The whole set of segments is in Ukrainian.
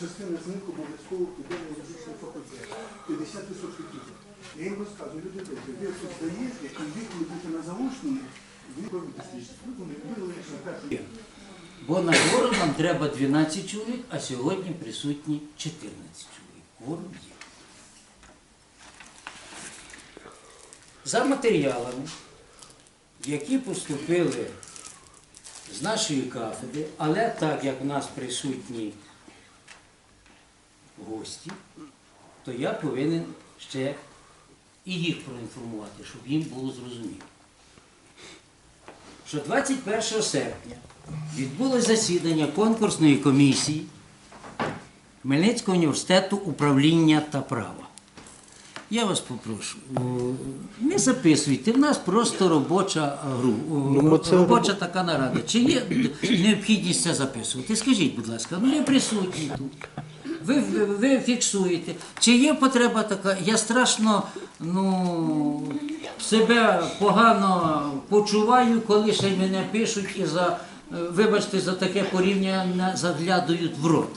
частина з них обов'язково піде на юридичний факультет. 50% дітей. Я їм розказую, люди добрі, ви тут здаєте, і ви, коли будете на заочному, ви робите Ну, вони вивели, що перший. Бо на збору нам треба 12 чоловік, а сьогодні присутні 14 чоловік. Кворум є. За матеріалами, які поступили з нашої кафедри, але так як в нас присутні гості, то я повинен ще і їх проінформувати, щоб їм було зрозуміло. Що 21 серпня відбулось засідання конкурсної комісії Хмельницького університету управління та права. Я вас попрошу, не записуйте, в нас просто робоча гру, о, Ну, робоча така нарада. Чи є необхідність це записувати? Скажіть, будь ласка, ну я присутній тут. Ви, ви, фіксуєте. Чи є потреба така? Я страшно ну, себе погано почуваю, коли ще мене пишуть і за, е, вибачте, за таке порівняння заглядають в рот.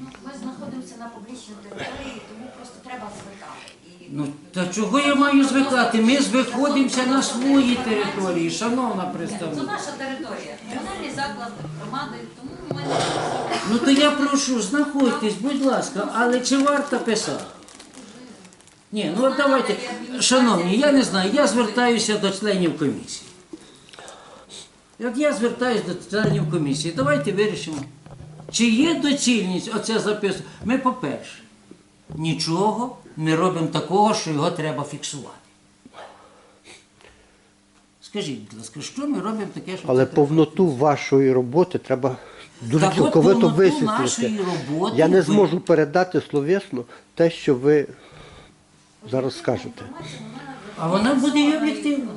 Ми знаходимося на публічній території, тому просто треба звикати. Ну, та чого я маю звикати? Ми знаходимося на своїй території, шановна представниця. це наша територія, комунальний заклад громади, тому ми не Ну то я прошу, знаходьтесь, будь ласка, але чи варто писати? Ні, ну от давайте, шановні, я не знаю, я звертаюся до членів комісії. От я звертаюся до членів комісії. Давайте вирішимо, чи є доцільність оце записувати. Ми, по-перше, нічого не робимо такого, що його треба фіксувати. Скажіть, будь ласка, що ми робимо таке, що Але це треба повноту вашої роботи треба дуже Так цілковито роботи Я не зможу передати словесно те, що ви зараз скажете. А вона буде і об'єктивна.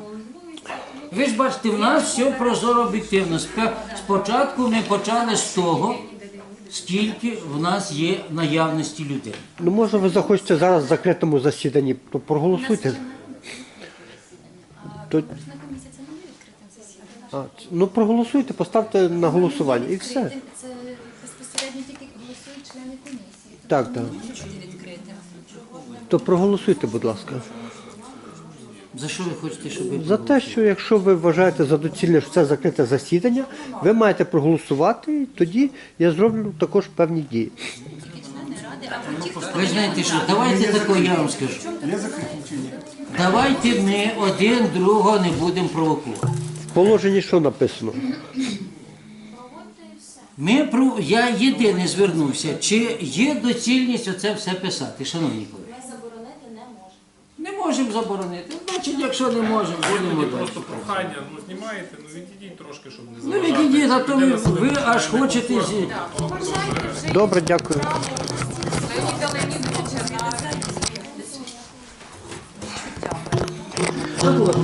Ви ж бачите, в нас все прозоро об'єктивно. Спочатку ми почали з того, скільки в нас є наявності людей. Ну, може, ви захочете зараз в закритому засіданні, то проголосуйте. То, Конкурсна комісія це не є відкритим засіданням. А, ну, проголосуйте, поставте на голосування і все. Це безпосередньо тільки голосують члени комісії. Тобто Так, так. То проголосуйте, будь ласка. За що ви хочете, щоб ви За те, що якщо ви вважаєте за доцільне, що це закрите засідання, ви маєте проголосувати, і тоді я зроблю також певні дії. Хто Ви знаєте що, давайте тако я вам скажу. Давайте ми один другого не будемо провокувати. Положенні що написано? Ми про я єдине звернувся, чи є доцільність оце все писати, шановні колеги. ми заборонити не можемо. Не можемо заборонити. Значить, якщо не можемо, будемо далі. Просто прохання, ну знімаєте, ну відійдіть трошки, щоб не Ну заважати. відійдіть, а то ви, ви аж хочете. зі- Добре, дякую.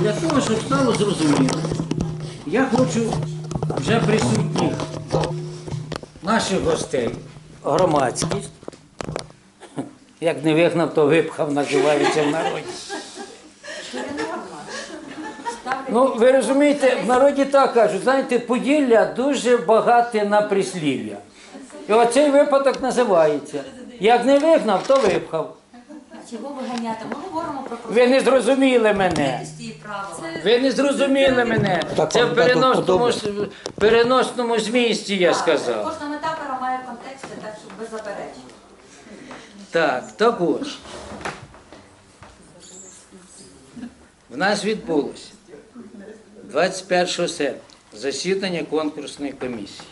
Для того, щоб стало зрозуміло, я хочу вже присутніх наших гостей, громадськість, як не вигнав, то випхав, називається в народі. Ну, ви розумієте, в народі так кажуть, знаєте, Поділля дуже багате на прислів'я. І оцей випадок називається. Як не вигнав, то випхав. Чого виганяти? Ми говоримо про Ви не зрозуміли мене. і правила. Ви не зрозуміли мене. Так, Це в переносному, переносному змісті я сказав. Кожна метафора має контексти, так що без заперечень. Так, також. В нас відбулося 21 серпня засідання конкурсної комісії,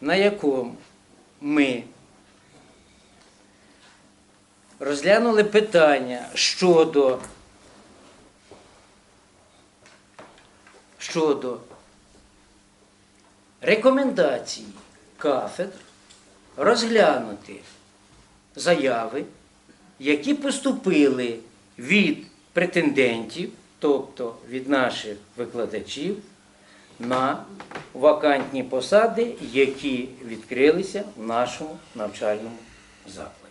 на якому ми розглянули питання щодо, щодо рекомендацій кафедр розглянути заяви, які поступили від претендентів, тобто від наших викладачів, на вакантні посади, які відкрилися в нашому навчальному закладі.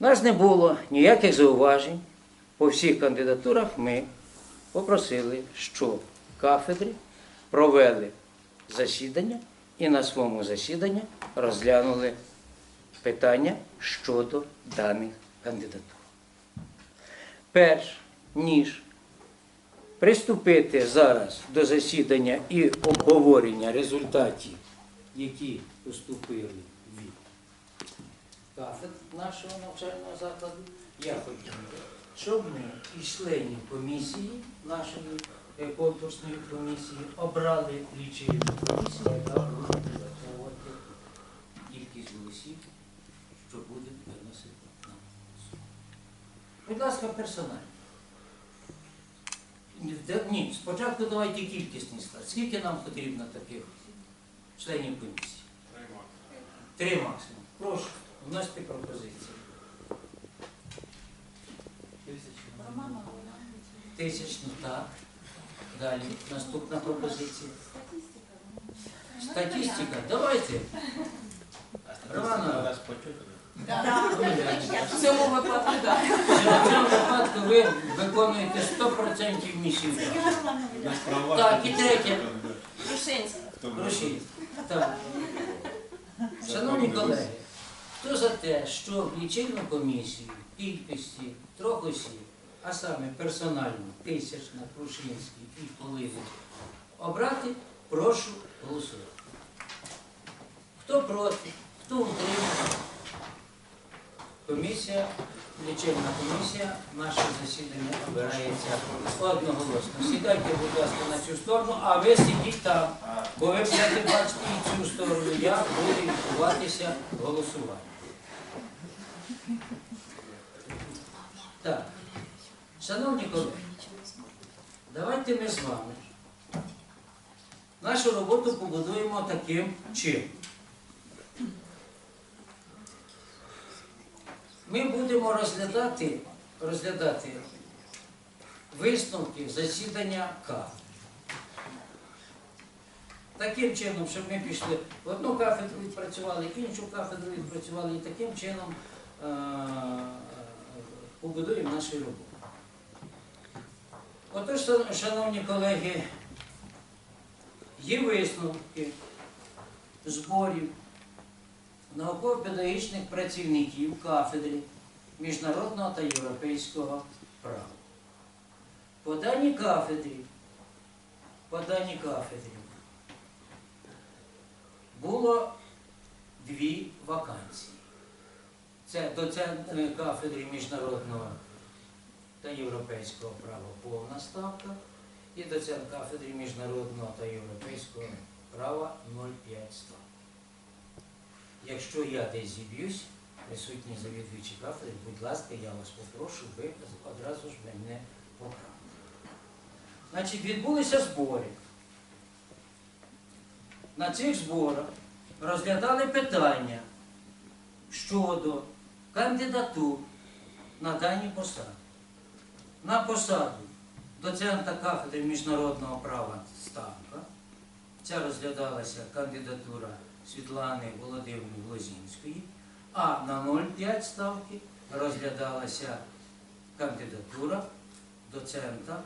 У нас не було ніяких зауважень. По всіх кандидатурах ми попросили, щоб кафедри провели засідання і на своєму засіданні розглянули питання щодо даних кандидатур. Перш ніж приступити зараз до засідання і обговорення результатів, які поступили кафедр нашого навчального закладу, я хотів, щоб ми із членів комісії, нашої е, конкурсної комісії, обрали лічильну комісію, яка буде враховувати кількість голосів, що буде виносити на голосування. Будь ласка, персонально. Ні, спочатку давайте кількісний склад. Скільки нам потрібно таких членів комісії? Три максимум. Прошу, вносьте пропозиції. Романа Тисячну, так. Далі. Наступна пропозиція. Статистика. Давайте. Романа, В цьому випадку, так. в цьому випадку ви виконуєте 100% місію. Так, і третє. Гроші. Так. Шановні колеги, хто за те, що лічильну комісію кількості трьох осіб, а саме персонально тисячна, Крушинський і Поливич, обрати, прошу голосувати. Хто проти, хто утримався? Комісія, лічильна комісія, наше засідання обирається одноголосно. Сідайте, будь ласка, на цю сторону, а ви сидіть там, бо ви будете бачити і цю сторону. Я буду відбуватися голосування. Так, шановні колеги, давайте ми з вами нашу роботу побудуємо таким чином. Ми будемо розглядати, розглядати висновки засідання кафедри. Таким чином, щоб ми пішли в одну кафедру відпрацювали, іншу кафедру відпрацювали, і таким чином е, побудуємо нашу роботу. Отож, шановні колеги, є висновки зборів науково-педагогічних працівників кафедри міжнародного та європейського права. По даній кафедрі, по даній кафедрі було дві вакансії. Це доцент кафедри міжнародного та європейського права повна ставка і доцент кафедри міжнародного та європейського права 0,5 ставка. Якщо я десь зіб'юсь, присутні завідуючі кафедри, будь ласка, я вас попрошу, ви одразу ж мене поправите. Значить, відбулися збори. На цих зборах розглядали питання щодо кандидатур на дані посади. На посаду доцента кафедри міжнародного права Ставка. Ця розглядалася кандидатура Світлани Володимирівни Лозінської, а на 0,5 ставки розглядалася кандидатура доцента,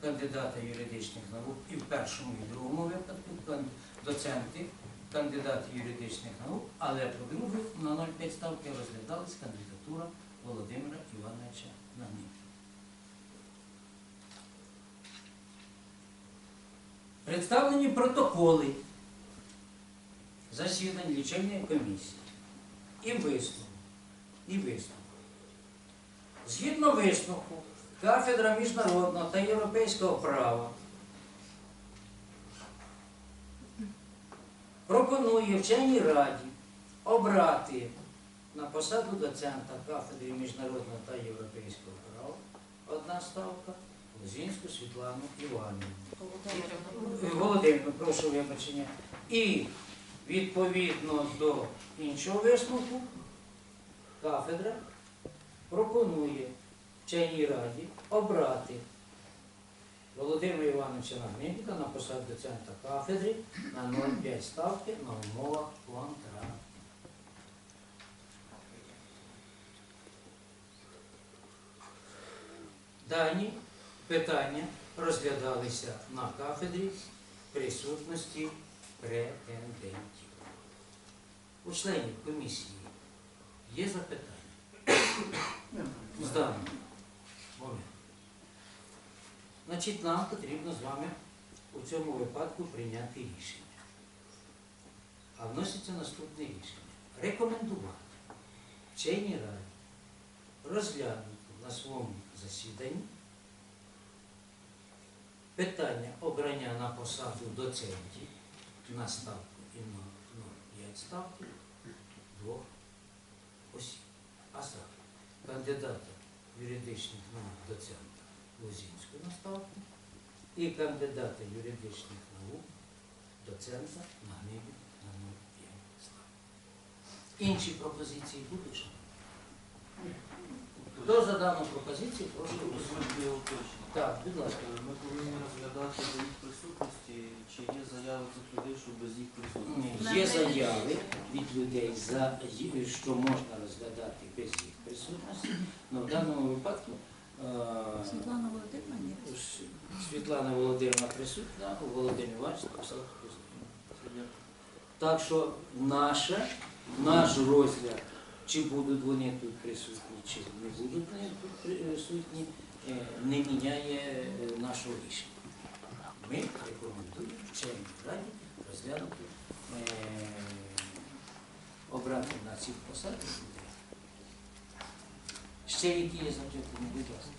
кандидата юридичних наук і в першому і другому випадку доценти, кандидати юридичних наук, але по другу на 0,5 ставки розглядалась кандидатура Володимира Івановича Нагнів. Представлені протоколи засідань лічильної комісії і висновок. І висновок. Згідно висновку, кафедра міжнародного та європейського права пропонує вченій раді обрати на посаду доцента кафедри міжнародного та європейського права одна ставка Лозінську Світлану Іванівну. Володимир, прошу вибачення. І відповідно до іншого висновку, кафедра пропонує вченій раді обрати Володимира Івановича Нагнєвіка на посаду доцента кафедри на 0,5 ставки на умовах контракту. Дані питання розглядалися на кафедрі присутності претендентів. У членів комісії є запитання? З даного моменту. Значить, нам потрібно з вами у цьому випадку прийняти рішення. А вноситься наступне рішення. Рекомендувати вченій раді розглянути на своєму засіданні питання обрання на посаду доцентів на ставку і на 0,5 ставки двох осіб. А саме кандидата юридичних наук доцента Лузінську на ставку і кандидата юридичних наук доцента на гнибі на 0,5 ставку. Інші пропозиції будуть? Хто за дану пропозицію, прошу. Можливо, уточнення. Так, будь ласка. Ми повинні розглядати за їх присутності, чи є заяви цих людей, що без їх присутності. Є заяви від людей, за, що можна розглядати без їх присутності. Ну, в даному випадку е, Світлана Володимирівна, ні. Світлана Володимирівна присутня, Володимир Іванович написав присутня. Так що наше, наш розгляд, чи будуть вони тут присутні, чи не будуть вони тут присутні, е, не міняє е, нашого рішення. Ми рекомендуємо вченій раді розглянути, е, обрати на посадах людей. Ще які є запитання, будь ласка.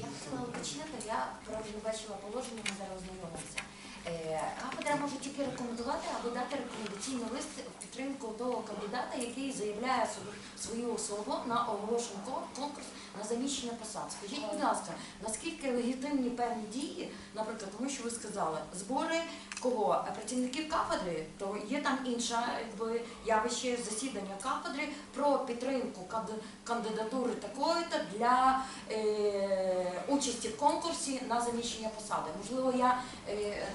Я хотіла уточнити, я правда не бачила положення, ми зараз знайомимося. Е, Кафедра може тільки рекомендувати або дати рекомендаційний лист в підтримку того кандидата, який заявляє свою- особу на оголошений конкурс на заміщення посад. Скажіть, будь ласка, наскільки легітимні певні дії, наприклад, тому що ви сказали, збори кого? Працівників кафедри, то є там інше явище засідання кафедри про підтримку канди- кандидатури такої-то для е, участі в конкурсі на заміщення посади. Можливо, я е,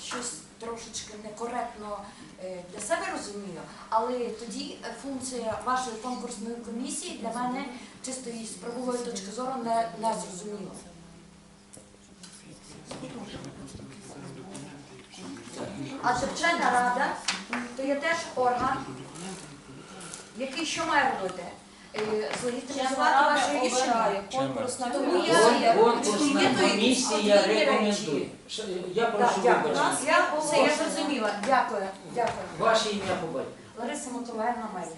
щось трошечки некоректно е, для себе розумію, але тоді е, функція вашої конкурсної комісії для мене чисто із правової точки зору не, не зрозуміла. Адже вчена рада то є теж орган, який що має робити? Злегітимізувати ваше рішення. конкурсна комісія рекомендує. Ш- Я Так, дякую. вибачення. Я все, я зрозуміла. Дякую. Дякую. Ваше ім'я по батьку. Лариса Миколаївна Майя.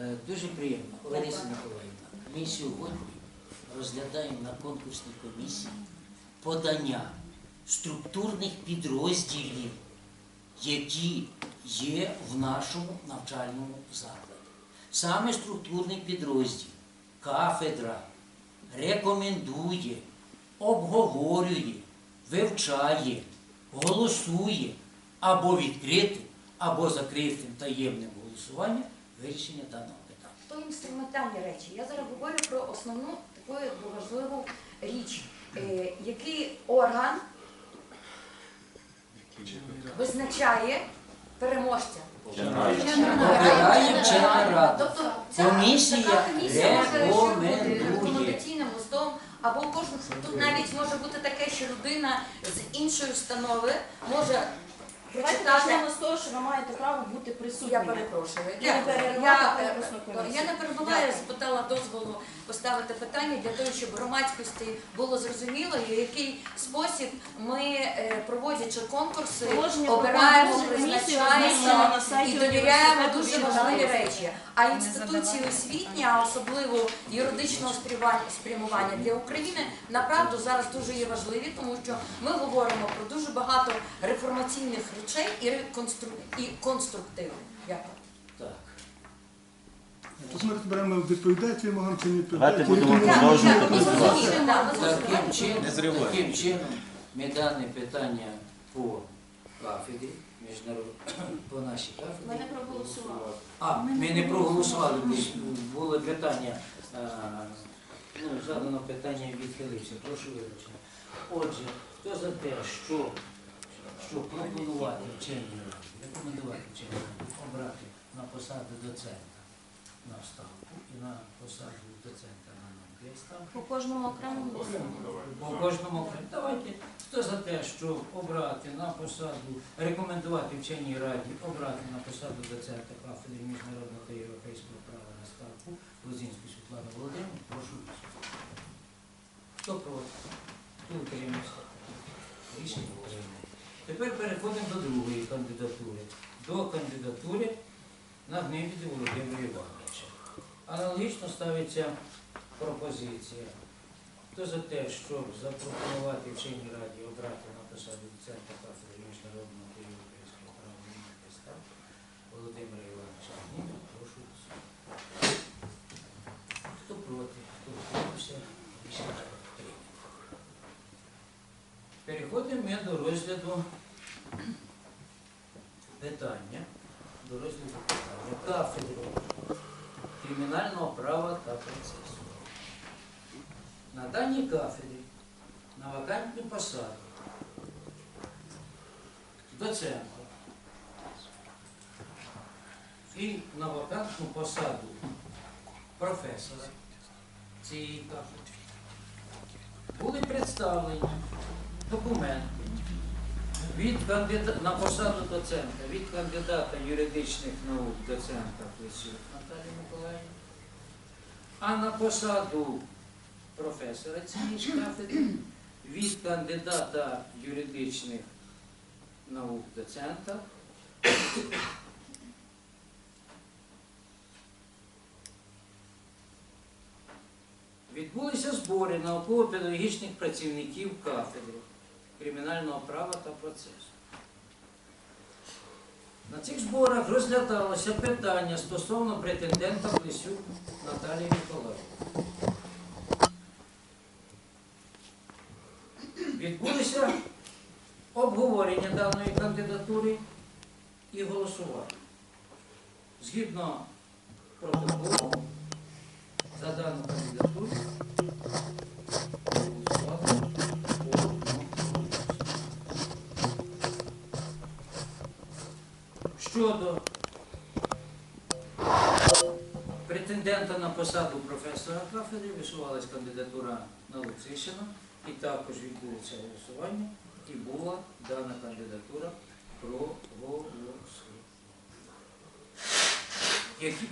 Е, Дуже приємно, Лариса Миколаївна. Ми сьогодні розглядаємо на конкурсній комісії подання структурних підрозділів, які є в нашому навчальному закладі. Саме структурний підрозділ, кафедра рекомендує, обговорює, вивчає, голосує або відкритим, або закритим таємним голосуванням вирішення даного питання. То інструментальні речі. Я зараз говорю про основну таку важливу річ. Е, який орган визначає переможця? Обирає вчена рада. Тобто ця Комісія така комісія може бути рекомендує. рекомендаційним листом, або кожен тут навіть може бути таке, що людина з іншої установи може Давайте почнемо з того, що ви маєте право бути Я присутніми. перепрошую. Не. Я, конкурсну е, я не перебуваю, я запитала дозволу поставити питання для того, щоб громадськості було зрозуміло, в який спосіб ми, е, проводячи конкурси, Положення обираємо, призначаємо і довіряємо дуже важливі речі. А інституції освітні, а особливо юридичного спрямування для України, направду зараз дуже є важливі, тому що ми говоримо про дуже багато реформаційних речей і реконстру- і конструктивних. Дякую. Так. Тут ми розберемо, відповідають вимогам чи не Давайте відповідають. будемо Рекомендують. продовжувати Ми ласка. зрозуміли, да, ми зрозуміли. Таким чином, Не зривай. таким чином ми дане питання по кафедрі, міжнарод... по нашій Ми не проголосували. А, ми не проголосували, бо було питання, ну, задано питання відхилився. Прошу вибачення. Отже, хто за те, що, що пропонувати вченій раді, рекомендувати вченій раді обрати на посаду доцента на ставку і на посаду доцента на Я ставлю. По кожному окремо голосуємо. По кожному окремо. Давайте. Хто за те, щоб обрати на посаду, рекомендувати вченій раді, обрати на посаду доцента кафедри міжнародного та європейського права на ставку Лозінську Світлану Володимирівну, прошу. Хто проти? Хто утримався? Рішення прийнято. Тепер переходимо до другої кандидатури. До кандидатури на Гнибіді Володимира Івановича. Аналогічно ставиться пропозиція. Хто за те, щоб запропонувати вченій раді обрати на посаду доцента кафедри міжнародного європейського права підстав Володимира Івановича Гніда, прошу. Хто проти, хто утримався, рішення прийнято. Переходимо ми до розгляду питання, до розгляду питання кафедру кримінального права та процесу. На даній кафедрі на вакантні посади доцента і на вакантну посаду професора цієї кафедри були представлені документи від кандида... на посаду доцента від кандидата юридичних наук доцента Плесюк Наталії Миколаївни, а на посаду професора цієї кафедри від кандидата юридичних наук доцента відбулися збори науково-педагогічних працівників кафедри кримінального права та процесу. На цих зборах розглядалося питання стосовно претендента Плесюк Наталії Миколаївни. Відбулися обговорення даної кандидатури і голосування. Згідно протоколу за дану кандидатуру Щодо претендента на посаду професора кафедри висувалась кандидатура на Луцишина, і також відбулося голосування, і була дана кандидатура проголосована. Які,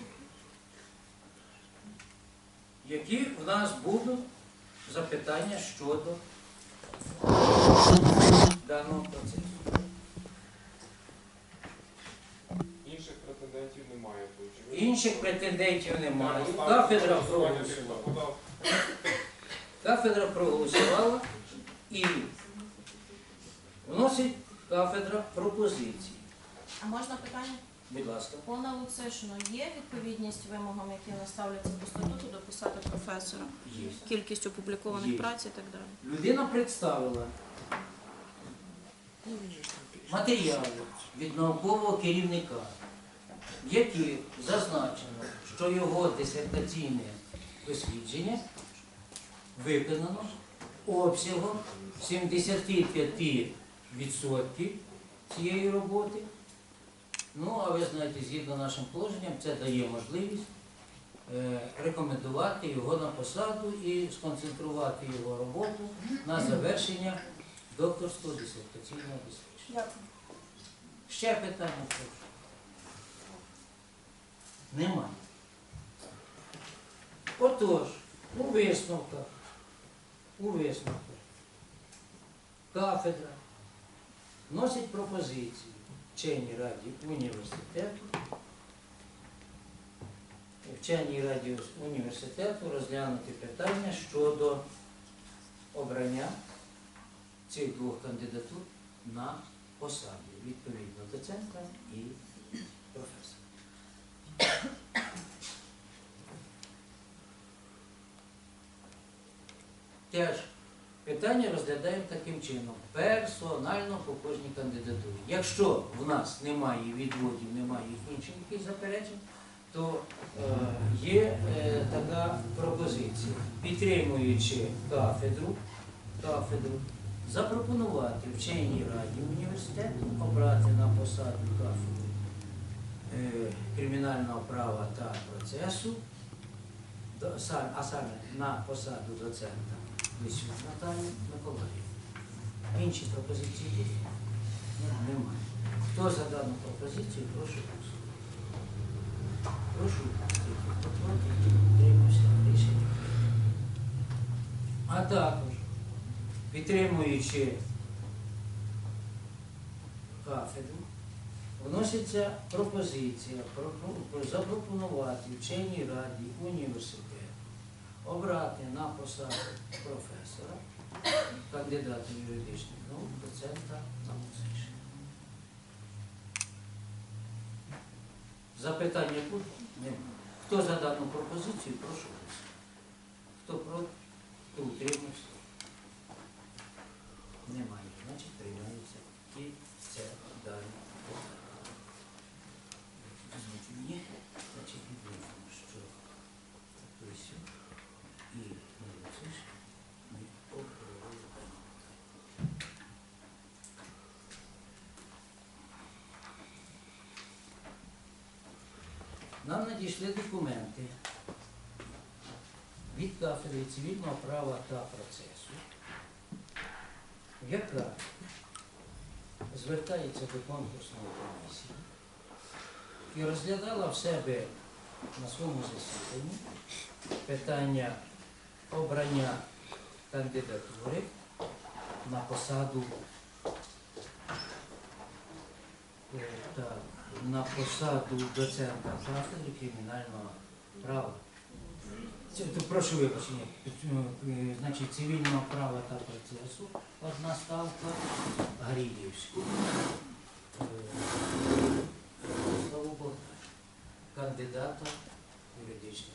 які в нас будуть запитання щодо даного процесу? Інших претендентів немає. то очевидно. Інших претендентів немає. Кафедра голосування тих, проголосувала. хто подав. Кафедра проголосувала і вносить кафедра пропозиції. А можна питання? Будь ласка. По Науцишину є відповідність вимогам, які наставляться по статуту до посади професора? Є. Кількість опублікованих Є. праць і так далі. Людина представила матеріали від наукового керівника, яких зазначено, що його дисертаційне дослідження виконано обсягом 75% цієї роботи. Ну, а ви знаєте, згідно нашим положенням, це дає можливість е, рекомендувати його на посаду і сконцентрувати його роботу на завершення докторського дисертаційного дослідження. Ще питання. Немає. Отож, у висновках, у висновках кафедра вносить пропозиції вченій раді університету, вченій раді університету розглянути питання щодо обрання цих двох кандидатур на посаді, відповідно доцента і професора. Теж питання розглядаємо таким чином, персонально по кожній кандидатурі. Якщо в нас немає відводів, немає інших якихось заперечень, то е, є е, така пропозиція, підтримуючи кафедру, кафедру, запропонувати вченій раді університету обрати на посаду кафедри е, кримінального права та процесу а саме на посаду доцента Лисюк Наталію Миколаївну. Інші пропозиції є? Немає. Хто за дану пропозицію, прошу голосувати. Прошу проти, утримався рішення. А також, підтримуючи кафедру, вноситься пропозиція запропонувати вченій раді університету обрати на посаду професора, кандидата юридичних наук, доцента на музичний. Запитання? Немає. Хто за дану пропозицію, прошу голосувати. Хто проти, хто утримався? Немає. Значить, приймається і це далі. Дозвольте мені, значить, відмітимо, що Лисюк і Милициш ми обговорили дані питання. Нам надійшли документи від кафедри цивільного права та процесу, яка звертається до конкурсної комісії і розглядала в себе на своєму засіданні питання обрання кандидатури на посаду е, так, на посаду доцента кафедри кримінального права. Це, то прошу вибачення, е, значить, цивільного права та процесу одна ставка Гарілівську. Е, Славу Богдану, кандидата юридичних.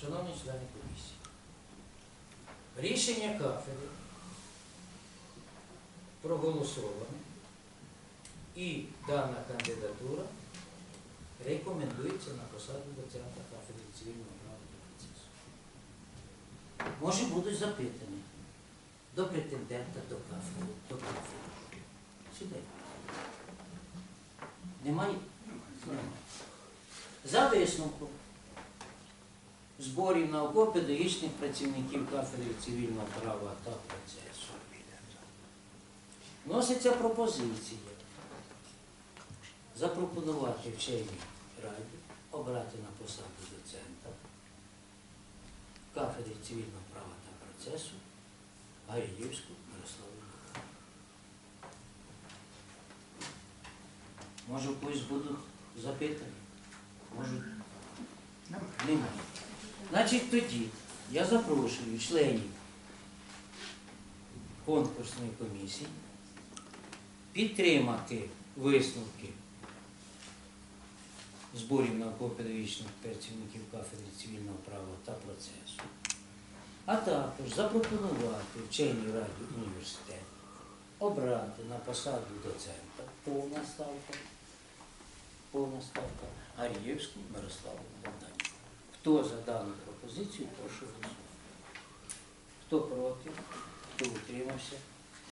Шановні члени комісії, рішення кафедри проголосовано і дана кандидатура рекомендується на посаду доцента кафедри цивільного права та процесу. Може будуть запитані до претендента до кафедри, до кафедри. Сюди. Немає? Немає. За висновком зборів науково-педагогічних працівників кафедри цивільного права та процесу. Вноситься пропозиція запропонувати вченій раді обрати на посаду доцента кафедри цивільного права та процесу Гаріївську Мирославу. Може, когось будуть запитання? Можуть? Немає. Значить, тоді я запрошую членів конкурсної комісії підтримати висновки зборів науково-педагогічних працівників кафедри цивільного права та процесу, а також запропонувати вченій раді університету обрати на посаду доцента. Повна ставка, повна ставка. Арієвську Мирославу Богданівну. Хто за дану пропозицію, прошу голосувати. Хто проти, хто утримався,